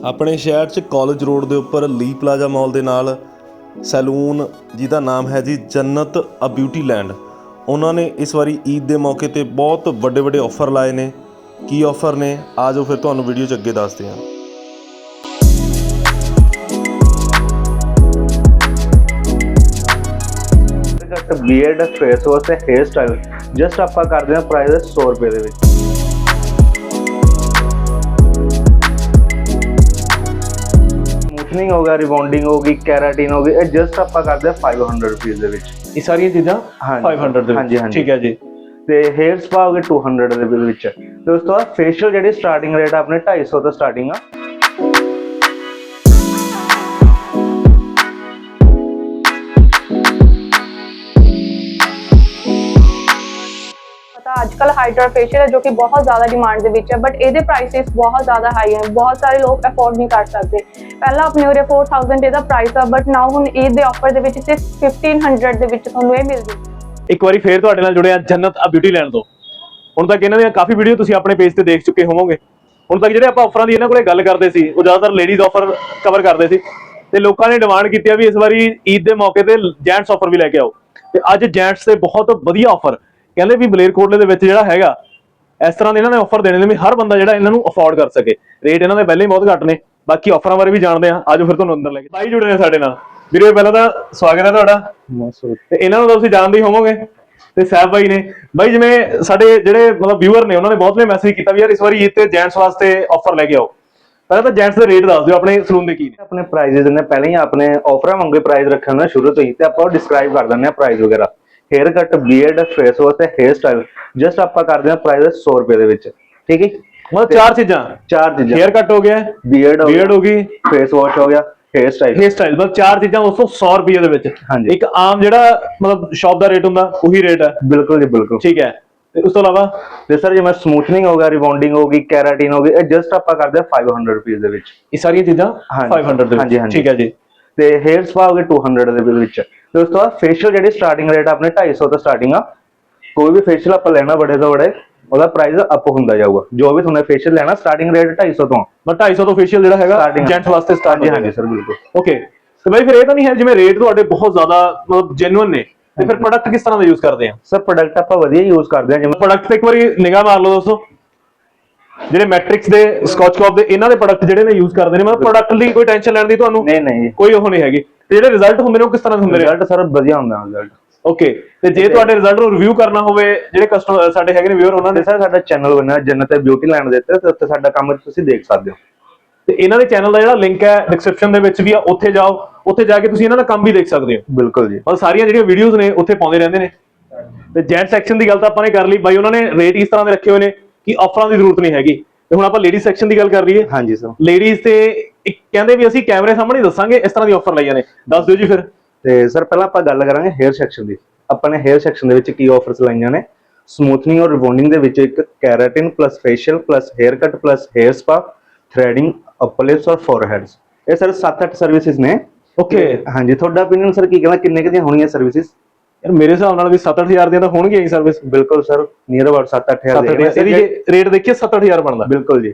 ਆਪਣੇ ਸ਼ਹਿਰ 'ਚ ਕਾਲਜ ਰੋਡ ਦੇ ਉੱਪਰ ਲੀ ਪਲਾਜ਼ਾ ਮਾਲ ਦੇ ਨਾਲ ਸੈਲੂਨ, ਜਿਹਦਾ ਨਾਮ ਹੈ ਜੀ ਜੰਨਤ ਅ ਬਿਊਟੀ ਲੈਂਡ ਉਹਨਾਂ ਨੇ ਇਸ ਵਾਰੀ ਈਦ ਦੇ ਮੌਕੇ ਤੇ ਬਹੁਤ ਵੱਡੇ ਵੱਡੇ ਆਫਰ ਲਾਏ ਨੇ। ਕੀ ਆਫਰ ਨੇ? ਆਜੋ ਫਿਰ ਤੁਹਾਨੂੰ ਵੀਡੀਓ 'ਚ ਅੱਗੇ ਦੱਸਦੇ ਹਾਂ। ਕੱਟ ਬੀਅਰਡ ਫੇਸ ਵਾਸ਼ ਤੇ ਹੇਅਰ ਸਟਾਈਲ ਜਸਟ ਆਪਾਂ ਕਰਦੇ ਹਾਂ ਪ੍ਰਾਈਸ 100 ਰੁਪਏ ਦੇ ਵਿੱਚ। ਸਮੂਥਨਿੰਗ ਹੋ ਗਿਆ ਰਿਬੌਂਡਿੰਗ ਹੋ ਗਈ ਕੈਰਾਟਿਨ ਹੋ ਗਈ ਇਹ ਜਸਟ ਆਪਾਂ ਕਰਦੇ ਹਾਂ 500 ਰੁਪਏ ਦੇ ਵਿੱਚ ਇਹ ਸਾਰੀਆਂ ਚੀਜ਼ਾਂ ਹਾਂਜੀ। 500 ਦੇ ਵਿੱਚ ਹਾਂਜੀ। ਠੀਕ ਹੈ ਜੀ ਤੇ ਹੇਅਰ ਸਪਾ ਹੋ ਗਏ 200 ਦੇ ਵਿੱਚ ਤੇ ਉਸ ਤੋਂ ਬਾਅਦ ਫੇਸ਼ੀਅਲ ਜਿਹੜੀ ਸਟਾਰਟਿੰਗ ਰੇਟ ਆਪਣੇ 250 ਤੋਂ ਸਟਾਰਟਿੰਗ ਆ ਪਤਾ ਅੱਜ ਕੱਲ ਹਾਈਡਰਾ ਫੇਸ਼ੀਅਲ ਹੈ ਜੋ ਕਿ ਬਹੁਤ ਜ਼ਿਆਦਾ ਡਿਮਾਂਡ ਦੇ ਵਿੱਚ ਹੈ ਬਟ ਇਹਦੇ ਪ੍ਰਾਈਸਿਸ ਬਹੁਤ ਜ਼ਿਆਦਾ ਹਾਈ ਹੈ। ਬਹੁਤ ਸਾਰੇ ਲੋਕ ਅਫੋਰਡ ਨਹੀਂ ਕਰ ਸਕਦੇ। ਪਹਿਲਾਂ ਆਪਣੇ ਉਰੇ 4000 ਇਹਦਾ ਪ੍ਰਾਈਸ ਆ ਬਟ ਨਾਓ ਹੁਣ ਈਦ ਦੇ ਆਫਰ ਦੇ ਵਿੱਚ ਸਿਰਫ 1500 ਦੇ ਵਿੱਚ ਤੁਹਾਨੂੰ ਇਹ ਮਿਲ ਜੂ ਇੱਕ ਵਾਰੀ ਫੇਰ ਤੁਹਾਡੇ ਨਾਲ ਜੁੜਿਆ, ਜੰਨਤ ਆ ਬਿਊਟੀ ਲੈਂਡ ਤੋਂ। ਹੁਣ ਤੱਕ ਇਹਨਾਂ ਦੀਆਂ ਕਾਫੀ ਵੀਡੀਓ ਤੁਸੀਂ ਆਪਣੇ ਪੇਜ ਤੇ ਦੇਖ ਚੁੱਕੇ ਹੋਵੋਗੇ। ਹੁਣ ਤੱਕ ਜਿਹੜੇ ਆਪਾਂ ਆਫਰਾਂ ਦੀ ਇਹਨਾਂ ਕੋਲੇ ਗੱਲ ਕਰਦੇ ਸੀ, ਉਹ ਜ਼ਿਆਦਾਤਰ ਲੇਡੀਜ਼ ਆਫਰ ਕਵਰ ਕਰਦੇ ਸੀ। ਤੇ ਲੋਕਾਂ ਨੇ ਡਿਮਾਂਡ ਕੀਤੀ ਆ ਵੀ ਇਸ ਵਾਰੀ ਈਦ ਦੇ ਮੌਕੇ ਤੇ ਜੈਂਟਸ ਆਫਰ ਵੀ ਲੈ ਕੇ ਆਓ। ਤੇ ਅੱਜ ਜੈਂਟਸ ਤੇ ਬਹੁਤ ਵਧੀਆ ਆਫਰ ਕਹਿੰਦੇ ਵੀ ਬਲੇਰਕੋਟਲੇ ਦੇ ਵਿੱਚ ਜਿਹੜਾ ਹੈਗਾ ਇਸ ਤਰ੍ਹਾਂ ਦੇ ਇਹਨਾਂ ਨੇ ਆਫਰ ਦੇਣੇ ਨੇ ਵੀ ਹਰ ਬੰਦਾ ਜਿਹੜਾ ਇਹਨਾਂ ਨੂੰ ਅਫੋਰਡ ਕਰ ਸਕੇ। ਰੇਟ ਇਹਨਾਂ ਦੇ ਪਹਿਲੇ ਹੀ ਬਹੁਤ ਘੱਟ ਨੇ ਬਾਕੀ ਆਫਰਾਂ ਬਾਰੇ ਵੀ ਜਾਣਦੇ ਆ ਆਜੋ ਫਿਰ ਤੁਹਾਨੂੰ ਅੰਦਰ ਲੈ ਕੇ। ਬਾਈ ਜੁੜੇ ਨੇ ਸਾਡੇ ਨਾਲ। ਵੀਰੇ ਪਹਿਲਾਂ ਤਾਂ ਸਵਾਗਤ ਹੈ ਤੁਹਾਡਾ। ਤੇ ਇਹਨਾਂ ਨੂੰ ਤਾਂ ਤੁਸੀਂ ਜਾਣਦੇ ਹੀ ਹੋਵੋਗੇ ਤੇ ਸਾਹਿਬ ਬਾਈ ਨੇ। ਬਾਈ ਜਿਵੇਂ ਸਾਡੇ ਜਿਹੜੇ ਮਤਲਬ ਵਿਊਅਰ ਨੇ ਉਹਨਾਂ ਨੇ ਬਹੁਤ ਨੇ ਮੈਸੇਜ ਕੀਤਾ ਵੀ ਯਾਰ ਇਸ ਵਾਰੀ ਈਦ ਤੇ ਜੈਂਟਸ ਵਾਸਤੇ ਆਫਰ ਲੈ ਕੇ ਆਓ। ਪਹਿਲਾਂ ਤਾਂ ਜੈਂਟਸ ਦੇ ਰੇਟ ਦੱਸ ਦਿਓ ਆਪਣੇ ਸਲੂਨ ਦੇ ਕੀ ਨੇ। ਆਪਣੇ ਪ੍ਰਾਈजेस ਨੇ ਪਹਿਲਾਂ ਹੀ ਆਪਣੇ ਆਫਰਾਂ ਵਾਂਗੇ ਪ੍ਰਾਈਸ ਰੱਖੇ ਹੁੰਦੇ ਆ ਸ਼ੁਰੂ ਤੋਂ ਹੀ ਤੇ ਆਪਾਂ ਡਿਸਕ੍ਰਾਈਬ ਕਰ ਦਿੰਦੇ ਆ ਪ੍ਰਾਈਸ ਵਗੈਰਾ। Hair cut beard face wash ਤੇ ਹੇਅਰ ਸਟਾਈਲ ਜਸਟ ਆਪਾਂ ਕਰਦੇ ਹਾਂ ਪ੍ਰਾਈਸ 100 ਰੁਪਏ ਦੇ ਵਿੱਚ ਠੀਕ ਹੈ ਮਤਲਬ ਚਾਰ ਚੀਜ਼ਾਂ। ਚਾਰ ਚੀਜ਼ਾਂ। ਹੇਅਰ ਕੱਟ ਹੋ ਗਿਆ ਬੀਅਰਡ ਬੀਅਰਡ ਹੋ ਗਈ ਫੇਸ ਵਾਸ਼ ਹੋ ਗਿਆ ਹੇਅਰ ਸਟਾਈਲ ਹੇਅਰ ਸਟਾਈਲ ਮਤਲਬ ਚਾਰ ਚੀਜ਼ਾਂ ਦੋਸਤੋ 100 ਰੁਪਏ ਦੇ ਵਿੱਚ। ਹਾਂਜੀ। ਇੱਕ ਆਮ ਜਿਹੜਾ ਮਤਲਬ ਸ਼ਾਪ ਦਾ ਰੇਟ ਹੁੰਦਾ ਉਹੀ ਰੇਟ ਹੈ। ਬਿਲਕੁਲ ਜੀ ਬਿਲਕੁਲ। ਠੀਕ ਹੈ। ਤੇ ਉਸ ਤੋਂ ਇਲਾਵਾ? ਤੇ ਸਰ ਜਿਵੇਂ ਸਮੂਥਨਿੰਗ ਹੋ ਗਿਆ ਰਿਬੌਂਡਿੰਗ ਹੋ ਗਈ ਕੈਰਾਟਿਨ ਹੋ ਗਈ ਇਹ ਜਸਟ ਆਪਾਂ ਕਰਦੇ ਹਾਂ 500 ਰੁਪਏ ਦੇ ਵਿੱਚ। ਇਹ ਸਾਰੀਆਂ ਚੀਜ਼ਾਂ ਹਾਂਜੀ। 500 ਦੇ ਹਾਂਜੀ, ਵਿੱਚ ਹਾਂਜੀ। ਠੀਕ ਹੈ ਜੀ। ਤੇ ਹੇਅਰ ਸਪਾ ਹੋ ਗਏ 200 ਦੇ ਵਿੱਚ। ਤੇ ਉਸ ਤੋਂ ਬਾਅਦ ਫੇਸ਼ੀਅਲ ਜਿਹੜੀ ਸਟਾਰਟਿੰਗ ਰੇਟ ਆਪਣੇ 250 ਤੋਂ ਸਟਾਰਟਿੰਗ ਆ ਕੋਈ ਵੀ ਫੇਸ਼ੀਅਲ ਆਪਾਂ ਲੈਣਾ ਬੜੇ ਤੋਂ ਬੜੇ ਉਹਦਾ ਪ੍ਰਾਈਸ ਅਪ ਹੁੰਦਾ ਜਾਊਗਾ। ਜੋ ਵੀ ਤੁਹਾਨੂੰ ਫੇਸ਼ੀਅਲ ਲੈਣਾ ਸਟਾਰਟਿੰਗ ਰੇਟ 250 ਤੋਂ ਬਟ 250 ਤੋਂ ਫੇਸ਼ੀਅਲ ਜਿਹੜਾ ਹੈਗਾ ਜੈਂਟਸ ਵਾਸਤੇ ਸਟਾਰਟ ਹਾਂਜੀ ਸਰ ਬਿਲਕੁਲ। ਓਕੇ ਤੇ ਬਾਈ ਫਿਰ ਇਹ ਤਾਂ ਨਹੀਂ ਹੈ ਜਿਵੇਂ ਰੇਟ ਤੁਹਾਡੇ ਬਹੁਤ ਜ਼ਿਆਦਾ ਮਤਲਬ ਜੈਨੂਇਨ ਨੇ। ਤੇ ਫਿਰ ਪ੍ਰੋਡਕਟ ਕਿਸ ਤਰ੍ਹਾਂ ਦਾ ਯੂਜ਼ ਕਰਦੇ ਆ? ਸਰ ਪ੍ਰੋਡਕਟ ਆਪਾਂ ਵਧੀਆ ਯੂਜ਼ ਕਰਦੇ ਹਾਂ ਜਿਵੇਂ ਪ੍ਰੋਡਕਟ ਤੇ ਇੱਕ ਵਾਰੀ ਨਿਗਾਹ ਮਾਰ ਲਓ ਦੋਸਤੋ। ਜਿਹੜੇ ਮੈਟ੍ਰਿਕਸ ਦੇ ਸਕਾਚ ਕਾਪ ਦੇ ਇਹਨਾਂ ਦੇ ਪ੍ਰੋਡਕਟ ਜਿਹੜੇ ਨੇ ਯੂਜ਼ ਕਰਦੇ ਨੇ ਮਤਲਬ ਪ੍ਰੋਡਕਟ ਲਈ ਕੋਈ ਟੈਨਸ਼ਨ ਲੈਣ ਦੀ ਤੁਹਾਨੂੰ ਨਹੀਂ ਨਹੀਂ। ਕੋਈ ਉਹ ਨਹੀਂ ਹੈਗੀ। ਤੇ ਜਿਹੜੇ ਰਿਜ਼ਲਟ ਹੁੰਦੇ ਨੇ ਉਹ ਕਿਸ ਤਰ੍ਹਾਂ ਦੇ ਹੁੰਦੇ ਨੇ? ਰਿਜ਼ਲਟ ਸਰ ਵਧੀਆ ਹੁੰਦਾ ਰਿਜ਼ਲਟ ਓਕੇ ਤੇ ਜੇ ਤੁਹਾਡੇ ਰਿਜ਼ਲਟ ਨੂੰ ਰਿਵਿਊ ਕਰਨਾ ਹੋਵੇ ਜਿਹੜੇ ਕਸਟਮਰ ਸਾਡੇ ਹੈਗੇ ਨੇ ਵੀਅਰ ਉਹਨਾਂ ਨੇ ਸਰ ਸਾਡਾ ਚੈਨਲ ਬਣਿਆ ਜੰਨਤ ਬਿਊਟੀ ਲੈਂਡ ਦੇ ਉੱਤੇ ਤੇ ਉੱਥੇ ਸਾਡਾ ਕੰਮ ਤੁਸੀਂ ਦੇਖ ਸਕਦੇ ਹੋ। ਤੇ ਇਹਨਾਂ ਦੇ ਚੈਨਲ ਦਾ ਜਿਹੜਾ ਲਿੰਕ ਹੈ ਡਿਸਕ੍ਰਿਪਸ਼ਨ ਦੇ ਵਿੱਚ ਵੀ ਆ ਉੱਥੇ ਜਾਓ ਉੱਥੇ ਜਾ ਕੇ ਤੁਸੀਂ ਇਹਨਾਂ ਦਾ ਕੰਮ ਵੀ ਦੇਖ ਸਕਦੇ ਹੋ। ਬਿਲਕੁਲ ਜੀ। ਔਰ ਸਾਰੀਆਂ ਜਿਹੜੀਆਂ ਵੀਡੀਓਜ਼ ਨੇ ਉੱਥੇ ਪਾਉਂਦੇ ਰਹਿੰਦੇ ਨੇ। ਤੇ ਜੈਂਟ ਸੈਕਸ਼ਨ ਦੀ ਗੱਲ ਤਾਂ ਆਪਾਂ ਨੇ ਕਰ ਲਈ ਬਾਈ ਉਹਨਾਂ ਨੇ ਰੇਟ ਇਸ ਤਰ੍ਹਾਂ ਦੇ ਰੱਖੇ ਹੋਏ ਨੇ ਕਿ ਆਫਰਾਂ ਦੀ ਜ਼ਰੂਰਤ ਨਹੀਂ ਹੈਗੀ। ਤੇ ਹੁਣ ਆਪਾਂ ਲੇਡੀ ਸੈਕਸ਼ਨ ਦੀ ਗੱਲ ਕਰ ਲਈਏ। ਹਾਂਜੀ ਸਰ ਲੇਡੀਜ਼ ਤੇ ਕਹਿੰਦੇ ਵੀ ਅਸੀਂ ਕੈਮਰੇ ਸਾਹਮਣੇ ਦੱਸਾਂਗੇ ਇਸ ਤਰ੍ਹਾਂ ਦੀ ਆਫਰ ਲਾਈਆਂ ਨੇ। ਦੱਸ ਦਿਓ ਜੀ ਫਿਰ। ਤੇ ਸਰ ਪਹਿਲਾਂ ਆਪਾਂ ਗੱਲ ਕਰਾਂਗੇ ਹੇਅਰ ਸੈਕਸ਼ਨ ਦੀ। ਆਪਾਂ ਨੇ ਹੇਅਰ ਸੈਕਸ਼ਨ ਦੇ ਵਿੱਚ ਕੀ ਆਫਰਸ ਲਾਈਆਂ ਨੇ? ਸਮੂਥਨਿੰਗ ਔਰ ਰਿਬੌਂਡਿੰਗ ਦੇ ਵਿੱਚ ਇੱਕ keratin plus facial plus hair cut plus hair spa threading upper lips ਔਰ ਫੋਰਹੈਡਸ ਇਹ ਸਰ 7-8 ਸਰਵਿਸਿਜ਼ ਨੇ। ਓਕੇ ਹਾਂਜੀ ਤੁਹਾਡਾ opinion ਸਰ ਕੀ ਕਹਿੰਦਾ? ਕਿੰਨੇ ਕਿੰਨੀਆਂ ਹੋਣੀਆਂ ਸਰਵਿਸਿਜ਼ ਯਾਰ ਮੇਰੇ ਹਿਸਾਬ ਨਾਲ ਵੀ 7-8000 ਦੀਆਂ ਤਾਂ ਹੋਣਗੀਆਂ ਹੀ ਸਰਵਿਸ ਬਿਲਕੁਲ ਸਰ ਨੀਅਰ ਅਬਾਊਟ 7-8000 7-8000 ਇਹਦੀ ਜੇ ਰੇਟ ਦੇਖੀਏ 7-8000 ਬਣਦਾ। ਬਿਲਕੁਲ ਜੀ।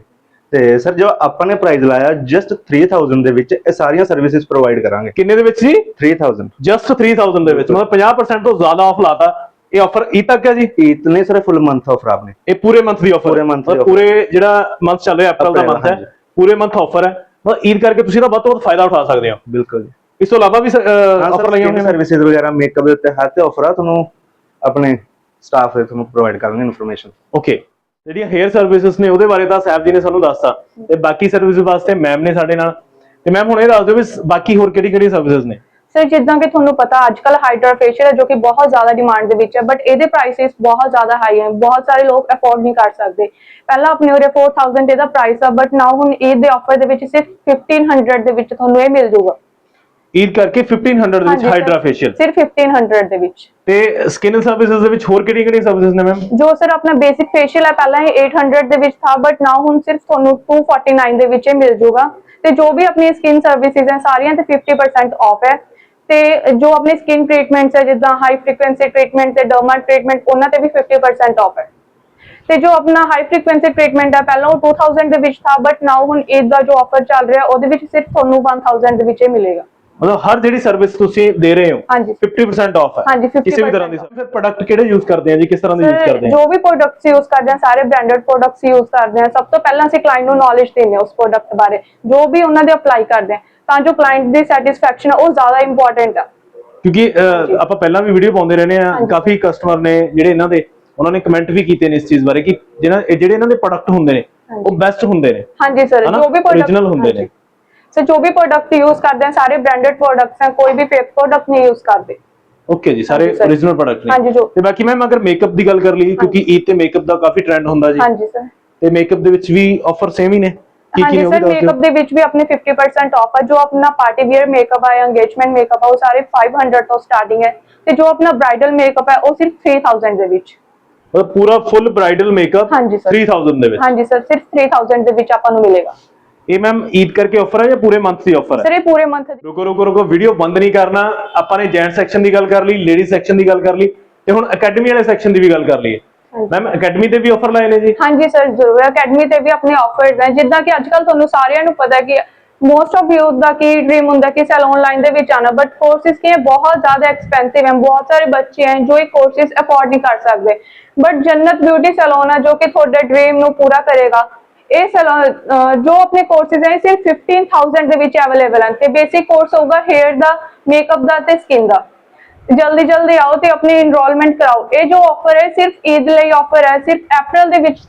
ਤੇ ਸਰ ਜੋ ਆਪਾਂ ਨੇ ਪ੍ਰਾਈਸ ਲਾਇਆ ਜਸਟ 3000 ਦੇ ਵਿੱਚ ਇਹ ਸਾਰੀਆਂ ਸਰਵਿਸਿਜ਼ ਪ੍ਰੋਵਾਈਡ ਕਰਾਂਗੇ। ਕਿੰਨੇ ਦੇ ਵਿੱਚ ਜੀ? 3000 ਜਸਟ 3000 ਦੇ ਵਿੱਚ। ਮਤਲਬ 50% ਤੋਂ ਜ਼ਿਆਦਾ ਆਫ ਲਾਤਾ। ਇਹ ਆਫਰ ਇਹ ਤੱਕ ਹੈ ਜੀ? ਇਤਨੇ ਸਾਰੇ ਫੁੱਲ ਮੰਥ ਆਫਰ ਆਪਨੇ ਇਹ ਪੂਰੇ ਮੰਥ ਦੀ ਆਫਰ ਪੂਰੇ month ਦੀ। ਪੂਰੇ ਜਿਹੜਾ ਮੰਥ ਚੱਲ ਰਿਹਾ ਅਪ੍ਰੈਲ ਦਾ ਮੰਥ ਹੈ। ਪੂਰੇ ਮੰਥ ਆਫਰ ਹੈ। ਮਤਲਬ ਈਦ ਕਰਕੇ ਤੁਸੀਂ ਇਹਦਾ ਵੱਧ ਤੋਂ ਵੱਧ ਫਾਇਦਾ ਉਠਾ ਸਕਦੇ ਹੋ। ਬਿਲਕੁਲ ਜੀ। ਇਸ ਤੋਂ ਇਲਾਵਾ ਵੀ ਆਫਰ ਲਾਈਆਂ ਹੋਈਆਂ ਨੇ? ਸਰਵਿਸਿਜ਼ ਵਗੈਰਾ ਮੇਕਅਪ ਦੇ ਉੱਤੇ ਹਰ ਤੇ ਆਫਰ ਆ ਤੁਹਾਨੂੰ ਆਪਣੇ ਸਟਾਫ ਦੇ ਤੁਹਾਨੂੰ ਪ੍ਰੋਵਾਈਡ ਕਰਾਂਗੇ ਇਨਫੋਰਮੇਸ਼ਨ ਓਕੇ ਜਿਹੜੀਆਂ ਹੇਅਰ ਸਰਵਿਸਿਜ਼ ਨੇ ਉਹਦੇ ਬਾਰੇ ਤਾਂ ਸਾਹਿਬ ਜੀ ਨੇ ਸਾਨੂੰ ਦੱਸਤਾ। ਤੇ ਬਾਕੀ ਸਰਵਿਸਿਜ਼ ਵਾਸਤੇ ਮੈਮ ਨੇ ਸਾਡੇ ਨਾਲ ਤੇ ਮੈਮ ਹੁਣ ਇਹ ਦੱਸ ਦਿਓ ਵੀ ਬਾਕੀ ਹੋਰ ਕਿਹੜੀ ਕਿਹੜੀ ਸਰਵਿਸਿਜ਼ ਨੇ? ਸਰ ਜਿੱਦਾਂ ਕਿ ਤੁਹਾਨੂੰ ਪਤਾ ਅੱਜ ਕੱਲ ਹਾਈਡਰਾ ਫੇਸ਼ੀਅਲ ਹੈ ਜੋ ਕਿ ਬਹੁਤ ਜ਼ਿਆਦਾ ਡਿਮਾਂਡ ਦੇ ਵਿੱਚ ਹੈ ਬਟ ਇਹਦੇ ਪ੍ਰਾਈਸਿਸ ਬਹੁਤ ਜ਼ਿਆਦਾ ਹਾਈ ਹੈ। ਬਹੁਤ ਸਾਰੇ ਲੋਕ ਅਫੋਰਡ ਨਹੀਂ ਕਰ ਸਕਦੇ। ਪਹਿਲਾਂ ਆਪਣੇ ਉਰੇ 4000 ਇਹਦਾ ਪ੍ਰਾਈਸ ਆ ਬਟ ਨਾਓ ਹੁਣ ਈਦ ਦੇ ਆਫਰ ਦੇ ਵਿੱਚ ਸਿਰਫ 1500 ਦੇ ਵਿੱਚ ਤੁਹਾਨੂੰ ਇਹ ਮਿਲ ਜਾਊਗਾ। ਈਦ ਕਰਕੇ 1500 ਦੇ ਵਿੱਚ ਹਾਂਜੀ sir, ਹਾਈਡਰਾ ਫੇਸ਼ੀਅਲ ਸਿਰਫ 1500 ਦੇ ਵਿੱਚ. ਤੇ ਸਕਿਨ ਸਰਵਿਸਿਜ਼ ਦੇ ਵਿੱਚ ਹੋਰ ਕਿਹੜੀ ਕਿਹੜੀ ਸਰਵਿਸਿਜ਼ ਨੇ ਮੈਮ ਜੋ ਸਰ ਆਪਣਾ ਬੇਸਿਕ ਫੇਸ਼ੀਅਲ ਹੈ ਪਹਿਲਾਂ ਇਹ 800 ਦੇ ਵਿੱਚ ਥਾ ਬਟ ਨਾਓ ਹੁਣ ਸਿਰਫ ਤੁਹਾਨੂੰ 249 ਦੇ ਵਿੱਚ ਇਹ ਮਿਲ ਜਾਊਗਾ ਤੇ ਜੋ ਵੀ ਆਪਣੀ ਸਕਿਨ ਸਰਵਿਸਿਜ਼ ਹੈ ਸਾਰੀਆਂ ਤੇ 50% ਆਫ ਹੈ। ਤੇ ਜੋ ਆਪਣੀ ਸਕਿਨ ਟ੍ਰੀਟਮੈਂਟਸ ਹੈ ਜਿੱਦਾਂ ਹਾਈ ਫ੍ਰੀਕੁਐਂਸੀ ਟ੍ਰੀਟਮੈਂਟ ਤੇ ਡਰਮਾ ਟ੍ਰੀਟਮੈਂਟ ਉਹਨਾਂ ਤੇ ਵੀ 50% ਆਫ ਹੈ। ਤੇ ਜੋ ਆਪਣਾ ਹਾਈ ਫ੍ਰੀਕੁਐਂਸੀ ਟ੍ਰੀਟਮੈਂਟ ਹੈ ਪਹਿਲਾਂ ਉਹ 2000 ਦੇ ਵਿੱਚ ਥਾ ਬਟ ਨਾਓ ਹੁਣ ਈਦ ਦਾ ਜੋ ਆਫਰ ਚੱਲ ਰਿਹਾ ਉਹਦੇ ਵਿੱਚ ਸਿਰਫ ਤੁਹਾਨੂੰ 1000 ਦੇ ਵਿੱਚ ਹੀ ਮਿਲੇਗਾ। ਮਤਲਬ ਹਰ ਜਿਹੜੀ ਸਰਵਿਸ ਤੁਸੀਂ ਦੇ ਰਹੇ ਹੋ ਹਾਂਜੀ। 50% ਆਫ ਹੈ। ਹਾਂਜੀ, 50% ਕਿਸੇ ਵੀ ਤਰ੍ਹਾਂ ਦੀ ਫਿਰ ਪ੍ਰੋਡਕਟ ਕਿਹੜੇ ਯੂਜ਼ ਕਰਦੇ ਆ ਜੀ ਕਿਸ ਤਰ੍ਹਾਂ ਦੇ ਯੂਜ਼ ਕਰਦੇ ਆ? ਜੋ ਵੀ ਪ੍ਰੋਡਕਟਸ ਯੂਜ਼ ਕਰਦੇ ਆ ਸਾਰੇ ਬ੍ਰਾਂਡਡ ਪ੍ਰੋਡਕਟਸ ਯੂਜ਼ ਕਰਦੇ ਆ। ਸਭ ਤੋਂ ਪਹਿਲਾਂ ਅਸੀਂ ਕਲਾਇੰਟ ਨੂੰ ਨੌਲੇਜ ਦਿੰਦੇ ਆ ਉਸ ਪ੍ਰੋਡਕਟ ਬਾਰੇ। ਜੋ ਵੀ ਉਹਨਾਂ ਦੇ ਅਪਲਾਈ ਕਰਦੇ ਆ ਤਾਂ ਜੋ ਕਲਾਇੰਟ ਦੀ ਸੈਟੀਸਫੈਕਸ਼ਨ ਉਹ ਜ਼ਿਆਦਾ ਇੰਪੋਰਟੈਂਟ ਆ। ਕਿਉਂਕਿ ਆਪਾਂ ਪਹਿਲਾਂ ਵੀ ਵੀਡੀਓ ਪਾਉਂਦੇ ਰਹਿੰਦੇ ਆ ਕਾਫੀ ਕਸਟਮਰ ਨੇ ਜਿਹੜੇ ਇਹਨਾਂ ਦੇ ਉਹਨਾਂ ਨੇ ਕਮੈਂਟ ਵੀ ਕੀਤੇ ਨੇ ਇਸ ਚੀਜ਼ ਬਾਰੇ ਕਿ ਜਿਹੜੇ ਇਹਨਾਂ ਦੇ ਪ੍ਰੋਡਕਟ ਹੁੰਦੇ ਨੇ ਉਹ ਬੈਸਟ ਹੁੰਦੇ ਨੇ। ਹਾਂਜੀ ਸਰ? ਜੋ ਵੀ ਪ੍ਰੋਡਕਟ Original ਹੁੰਦੇ ਨੇ। ਸਰ ਜੋ ਵੀ ਪ੍ਰੋਡਕਟ ਯੂਜ਼ ਕਰਦੇ ਆ ਸਾਰੇ ਬ੍ਰਾਂਡਡ ਪ੍ਰੋਡਕਟਸ ਆ ਕੋਈ ਵੀ ਫੇਕ ਪ੍ਰੋਡਕਟ ਨਹੀਂ ਯੂਜ਼ ਕਰਦੇ। ਓਕੇ ਜੀ ਸਾਰੇ origignal ਪ੍ਰੋਡਕਟ ਨੇ। ਹਾਂਜੀ, ਜੋ- ਤੇ ਬਾਕੀ ਮੈਮ ਅਗਰ ਮੇਕਅਪ ਦੀ ਗੱਲ ਕਰ ਲਈ ਕਿਉਂਕਿ ਈਦ ਤੇ ਮੇਕਅਪ ਦਾ ਕਾਫੀ ਟ੍ਰੈਂਡ ਹੁੰਦਾ ਜੀ। ਹਾਂਜੀ ਸਰ ਤੇ ਮੇਕਅਪ ਦੇ ਵਿੱਚ ਵੀ ਆਫਰ ਸੇਮ ਹੀ ਨੇ। ਕੀ ਕੀ ਹਾਂਜੀ ਨੇ ਸਰ ਮੇਕਅਪ ਦੇ ਵਿੱਚ ਵੀ ਆਪਣੇ 50% ਆਫ ਹੈ ਜੋ ਆਪਣਾ ਪਾਰਟੀ ਵੇਅਰ ਮੇਕਅਪ ਹੈ ਅੰਗੇਜਮੈਂਟ ਮੇਕਅਪ ਹੈ ਉਹ ਸਾਰੇ 500 ਤੋਂ ਸਟਾਰਟਿੰਗ ਹੈ। ਤੇ ਜੋ ਆਪਣਾ ਬ੍ਰਾਈਡਲ ਮੇਕਅਪ ਹੈ ਉਹ ਸਿਰਫ 3000 ਦੇ ਵਿੱਚ। ਮਤਲਬ ਪੂਰਾ ਫੁੱਲ ਬ੍ਰਾਈਡਲ ਮੇਕਅਪ ਹਾਂਜੀ sir। 3000 ਦੇ ਵਿੱਚ। ਹਾਂਜੀ ਸਰ ਸਿਰਫ 3000 ਦੇ ਵਿੱਚ ਆਪਾਂ ਨੂੰ ਮਿਲੇਗਾ। ਇਹ ਮੈਮ ਈਦ ਕਰਕੇ ਆਫਰ ਹੈ ਜਾਂ ਪੂਰੇ ਮੰਥ ਦੀ ਆਫਰ ਹੈ ਸਰ ਇਹ ਪੂਰੇ ਮੰਥ ਰੁਕੋ ਰੁਕੋ ਰੁਕੋ ਵੀਡੀਓ ਬੰਦ ਨਹੀਂ ਕਰਨਾ। ਆਪਾਂ ਨੇ ਜੈਂਟ ਸੈਕਸ਼ਨ ਦੀ ਗੱਲ ਕਰ ਲਈ ਲੇਡੀ ਸੈਕਸ਼ਨ ਦੀ ਗੱਲ ਕਰ ਲਈ ਤੇ ਹੁਣ ਅਕੈਡਮੀ ਵਾਲੇ ਸੈਕਸ਼ਨ ਦੀ ਵੀ ਗੱਲ ਕਰ ਲਈਏ। ਮੈਮ ਅਕੈਡਮੀ ਤੇ ਵੀ ਆਫਰ ਲਾਏ ਨੇ ਜੀ? ਹਾਂਜੀ ਸਰ ਜ਼ਰੂਰ ਅਕੈਡਮੀ ਤੇ ਵੀ ਆਪਣੇ ਆਫਰਸ ਹੈ ਜਿੱਦਾਂ ਕਿ ਅੱਜਕੱਲ ਤੁਹਾਨੂੰ ਸਾਰਿਆਂ ਨੂੰ ਪਤਾ ਹੈ ਕਿ ਮੋਸਟ ਆਫ ਯੂਥ ਦਾ ਕੀ ਡ੍ਰੀਮ ਹੁੰਦਾ ਕਿ ਸੈਲੂਨ ਲਾਈਨ ਦੇ ਵਿੱਚ ਆਣਾ ਬਟ ਕੋਰਸਿਸ ਕੀ ਹੈ? ਬਹੁਤ ਜ਼ਿਆਦਾ ਐਕਸਪੈਂਸਿਵ ਹੈ। ਬਹੁਤ ਸਾਰੇ ਬੱਚੇ ਹਨ ਜੋ ਇਹ ਕੋਰਸਿਸ ਅਫੋਰਡ ਨਹੀਂ ਕਰ ਸਕਦੇ। ਬਟ ਜੰਨਤ ਬਿਊਟੀ ਸੈਲੂਨ ਹੈ ਜੋ ਕਿ ਤੁਹਾਡੇ ਡ੍ਰੀਮ ਨੂੰ ਪੂਰਾ ਕਰੇਗਾ। ਇਹ ਜੋ ਆਪਣੇ ਕੋਰਸਿਸ ਹੈ ਸਿਰਫ 15000 ਦੇ ਵਿੱਚ ਅਵੇਲੇਬਲ ਹਨ ਤੇ ਬੇਸਿਕ ਕੋਰਸ ਹੋਊਗਾ ਹੇਅਰ ਦਾ ਮੇਕਅਪ ਦਾ ਤੇ ਸਕਿਨ ਦਾ। ਜਲਦੀ ਜਲਦੀ ਆਓ ਤੇ ਆਪਣੀ ਇਨਰੋਲਮੈਂਟ ਕਰਾਓ। ਇਹ ਜੋ ਆਫਰ ਹੈ ਸਿਰਫ ਈਦ ਲਈ ਆਫਰ ਹੈ ਸਿਰਫ ਅਪ੍ਰੈਲ ਦੇ ਵਿੱਚ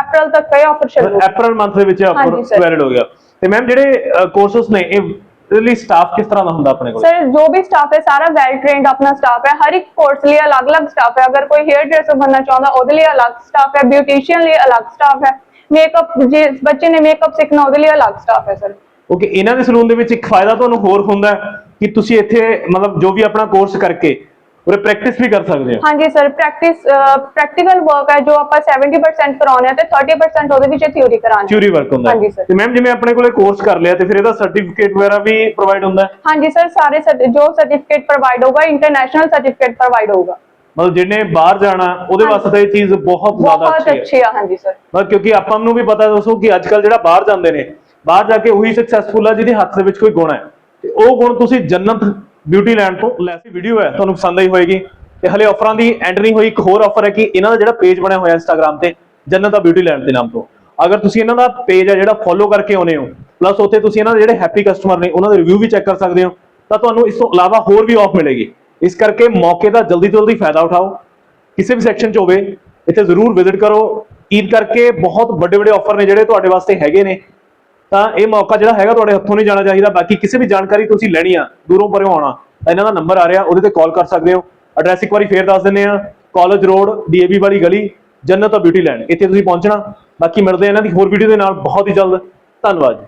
ਅਪ੍ਰੈਲ ਤੱਕ ਇਹ ਆਫਰ ਚੱਲੂਗਾ ਅਪ੍ਰੈਲ ਮੰਥ ਦੇ ਵਿੱਚ ਆਫਰ। ਵੈਲਿਡ ਹੋ ਗਿਆ। ਤੇ ਮੈਮ ਜਿਹੜੇ ਕੋਰਸਸ ਨੇ ਇਹ ਲਈ ਸਟਾਫ ਕਿਸ ਤਰ੍ਹਾਂ ਦਾ ਹੁੰਦਾ ਆਪਣੇ ਕੋਲ? ਸਰ ਜੋ ਵੀ ਸਟਾਫ ਹੈ ਸਾਰਾ ਵੈਲ ਟ੍ਰੇਨਡ ਆਪਣਾ ਸਟਾਫ ਹੈ। ਹਰ ਇੱਕ ਕੋਰਸ ਲਈ ਅਲੱਗ-ਅਲੱਗ ਸਟਾਫ ਹੈ। ਅਗਰ ਕੋਈ ਹੇਅਰ ਡਰੈਸਰ ਬਣਨਾ ਚਾਹੁੰਦਾ ਉਹਦੇ ਲਈ ਅਲੱਗ ਸਟਾਫ ਹੈ। ਬਿਊਟੀਸ਼ੀਅਨ ਲਈ ਅਲੱਗ ਸਟਾਫ ਹੈ। ਮੇਕਅਪ ਜੇ ਬੱਚੇ ਨੇ ਮੇਕਅਪ ਸਿੱਖਣਾ ਉਹਦੇ ਲਈ ਅਲੱਗ ਸਟਾਫ ਹੈ ਸਰ ਓਕੇ ਇਹਨਾਂ ਦੇ ਸਲੂਨ ਦੇ ਵਿੱਚ ਇੱਕ ਫਾਇਦਾ ਤੁਹਾਨੂੰ ਹੋਰ ਹੁੰਦਾ ਹੈ ਕਿ ਤੁਸੀਂ ਇੱਥੇ ਮਤਲਬ ਜੋ ਵੀ ਆਪਣਾ ਕੋਰਸ ਕਰਕੇ ਉਰੇ ਪ੍ਰੈਕਟਿਸ ਵੀ ਕਰ ਸਕਦੇ ਹੋ। ਹਾਂਜੀ ਸਰ ਪ੍ਰੈਕਟਿਸ ਪ੍ਰੈਕਟੀਕਲ ਵਰਕ ਹੈ ਜੋ ਆਪਾਂ 70% ਕਰਾਉਣੇ ਆ ਤੇ 30% ਉਹਦੇ ਵਿੱਚ ਥਿਊਰੀ ਕਰਾਉਣੀ ਥਿਊਰੀ ਵਰਕ ਹੁੰਦਾ ਹਾਂਜੀ sir। ਤੇ ਮੈਮ ਜਿਵੇਂ ਆਪਣੇ ਕੋਲੇ ਕੋਰਸ ਕਰ ਲਿਆ ਤੇ ਫਿਰ ਇਹਦਾ ਸਰਟੀਫਿਕੇਟ ਵਗੈਰਾ ਵੀ ਪ੍ਰੋਵਾਈਡ ਹੁੰਦਾ ਹਾਂਜੀ ਸਰ ਸਾਰੇ ਜੋ ਸਰਟੀਫਿਕੇਟ ਪ੍ਰੋਵਾਈਡ ਹੋਗਾ ਇੰਟਰਨੈਸ਼ਨਲ ਸਰਟੀਫਿਕੇਟ ਪ੍ਰੋਵਾਈਡ ਹੋਗਾ ਮਤਲਬ ਜਿਹਨੇ ਬਾਹਰ ਜਾਣਾ ਉਹਦੇ। ਵਾਸਤੇ ਇਹ ਚੀਜ਼ ਬਹੁਤ ਜ਼ਿਆਦਾ ਬਹੁਤ ਅੱਛੀ ਹੈ। ਅੱਛੀ ਆ ਹਾਂਜੀ ਸਰ ਮਤਲਬ ਕਿਉਂਕਿ ਆਪਾਂ ਨੂੰ ਵੀ ਪਤਾ ਦੋਸਤੋ ਕਿ ਅੱਜ ਕੱਲ ਜਿਹੜਾ ਬਾਹਰ ਜਾਂਦੇ ਨੇ ਬਾਹਰ ਜਾ ਕੇ ਉਹੀ ਸਕਸੈਸਫੁਲ ਆ ਜਿਹਦੇ ਹੱਥ ਦੇ ਵਿੱਚ ਕੋਈ ਗੁਣ ਹੈ। ਤੇ ਉਹ ਗੁਣ ਤੁਸੀਂ ਜੰਨਤ ਬਿਊਟੀ ਲੈਂਡ ਤੋਂ ਲੈ ਸੀ ਵੀਡੀਓ ਹੈ ਤੁਹਾਨੂੰ ਪਸੰਦ ਆਈ ਹੋਏਗੀ। ਤੇ ਹਲੇ ਆਫਰਾਂ ਦੀ ਐਂਡ ਨਹੀਂ ਹੋਈ ਇੱਕ ਹੋਰ ਆਫਰ ਹੈ ਕਿ ਇਹਨਾਂ ਦਾ ਜਿਹੜਾ ਪੇਜ ਬਣਿਆ ਹੋਇਆ ਇੰਸਟਾਗ੍ਰam ਤੇ ਜੰਨਤ ਦਾ ਬਿਊਟੀ ਲੈਂਡ ਦੇ ਨਾਮ ਤੋਂ। ਅਗਰ ਤੁਸੀਂ ਇਹਨਾਂ ਦਾ ਪੇਜ ਹੈ ਜਿਹੜਾ ਫੋਲੋ ਕਰਕੇ ਆਉਨੇ ਹੋ ਪਲੱਸ ਉੱਥੇ ਤੁਸੀਂ ਇਹਨਾਂ ਦੇ ਜਿਹੜੇ ਹੈਪੀ ਕਸਟਮਰ ਨੇ ਉਹਨਾਂ ਦੇ ਰਿਵਿਊ ਵੀ ਚੈੱਕ ਕਰ ਸਕਦੇ ਹੋ ਤਾਂ ਤੁਹਾਨੂੰ ਇਸ ਤੋਂ ਇਲਾਵਾ ਹੋਰ ਵੀ ਆਫ ਮਿਲੇਗੀ। ਇਸ ਕਰਕੇ ਮੌਕੇ ਦਾ ਜਲਦੀ ਤੋਂ ਜਲਦੀ ਫਾਇਦਾ ਉਠਾਓ। ਕਿਸੇ ਵੀ ਸੈਕਸ਼ਨ 'ਚ ਹੋਵੇ, ਇੱਥੇ ਜ਼ਰੂਰ ਵਿਜ਼ਿਟ ਕਰੋ। ਈਦ ਕਰਕੇ ਬਹੁਤ ਵੱਡੇ ਵੱਡੇ ਆਫਰ ਨੇ ਜਿਹੜੇ ਤੁਹਾਡੇ ਵਾਸਤੇ ਹੈਗੇ ਨੇ। ਤਾਂ ਇਹ ਮੌਕਾ ਜਿਹੜਾ ਹੈਗਾ ਤੁਹਾਡੇ ਹੱਥੋਂ ਨਹੀਂ ਜਾਣਾ ਚਾਹੀਦਾ। ਬਾਕੀ ਕਿਸੇ ਵੀ ਜਾਣਕਾਰੀ ਤੁਸੀਂ ਲੈਣੀ ਆ, ਦੂਰੋਂ ਪਰੋਂ ਆਉਣਾ ਇਹਨਾਂ ਦਾ ਨੰਬਰ ਆ ਰਿਹਾ, ਉਹਦੇ ਤੇ ਕਾਲ ਕਰ ਸਕਦੇ ਹੋ। ਐਡਰੈਸ ਇੱਕ ਵਾਰੀ ਫੇਰ ਦੱਸ ਦਿੰਦੇ ਆ। ਕਾਲਜ ਰੋਡ ਡੀਏਬੀ ਵਾਲੀ ਗਲੀ ਜੰਨਤ ਆ ਬਿਊਟੀ ਲੈਂਡ ਇੱਥੇ ਤੁਸੀਂ ਪਹੁੰਚਣਾ। ਬਾਕੀ ਮਿਲਦੇ ਆ ਇਹਨਾਂ ਦੀ ਹੋਰ ਵੀਡੀਓ ਦੇ ਨਾਲ। ਬਹੁਤ ਹੀ ਜਲਦ। ਧੰਨਵਾਦ ਜੀ।